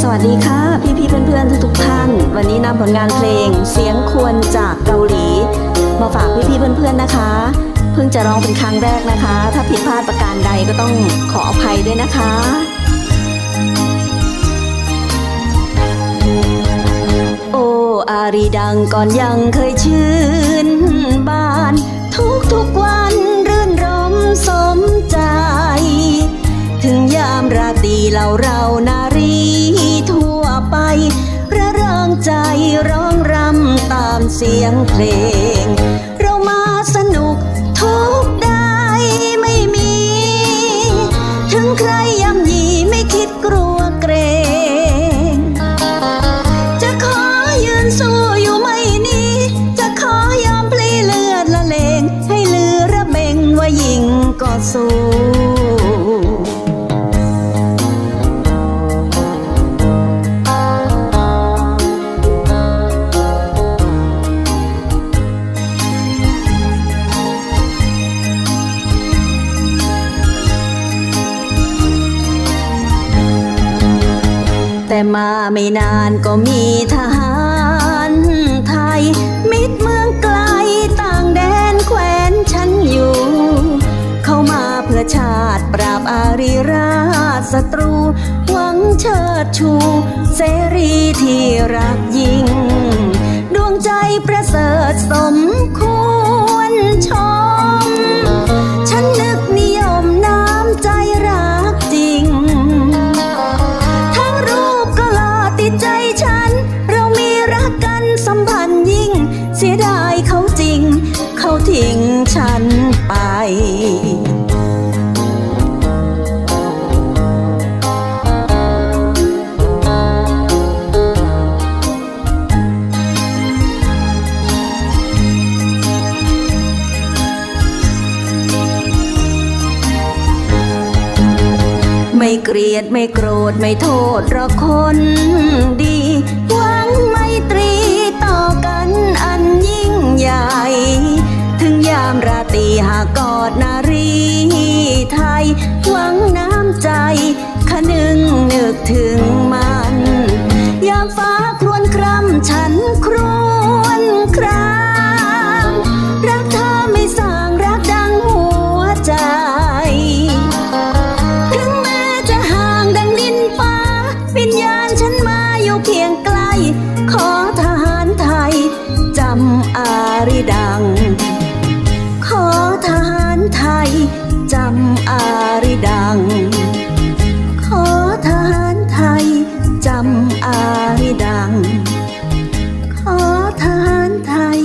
สวัสดีค่ะ พี่พี่ๆเพื่อนๆทุกๆท่าน วันนี้นำผลงานเพลงเสียงควรจากเกาหลี มาฝากพี่พี่เพื่อนๆนะคะ เพิ่งจะร้องเป็นครั้งแรกนะคะ ถ้าผิดพลาดประการใดก็ต้องขออภัยด้วยนะคะโออารีดังก่อนยังเคยชื่นบาน ทุกทุกวันรื่นรมสมใจ ถึงยามราตรีเราเรานา เสียงเพลง เรามาสนุกทุกได้ไม่มี ถึงใครย่ำยีไม่คิดกลัวเกรง จะขอยืนสู้อยู่ไม่นี้ จะขอยอมพลีเลือดละเลง ให้ลือระเบงว่ายิงก็สู้ แต่มาไม่นานก็มีทหารไทย มิตรเมืองไกลต่างแดนแคว้นฉันอยู่ เข้ามาเพื่อชาติปราบอารีราชศัตรู หวังเชิดชู เสรีที่รักยิ่ง ดวงใจประเสริฐสมคว ไม่เกลียดไม่โกรธไม่โทษหรอกคนดีหวังไมตรีต่อกันอันยิ่งใหญ่ ถึงยามราตรีหากกอดนารีไทย หวังน้ำใจ ขนึงนึก อายดัง ขอทานไทย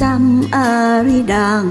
จำอารีดัง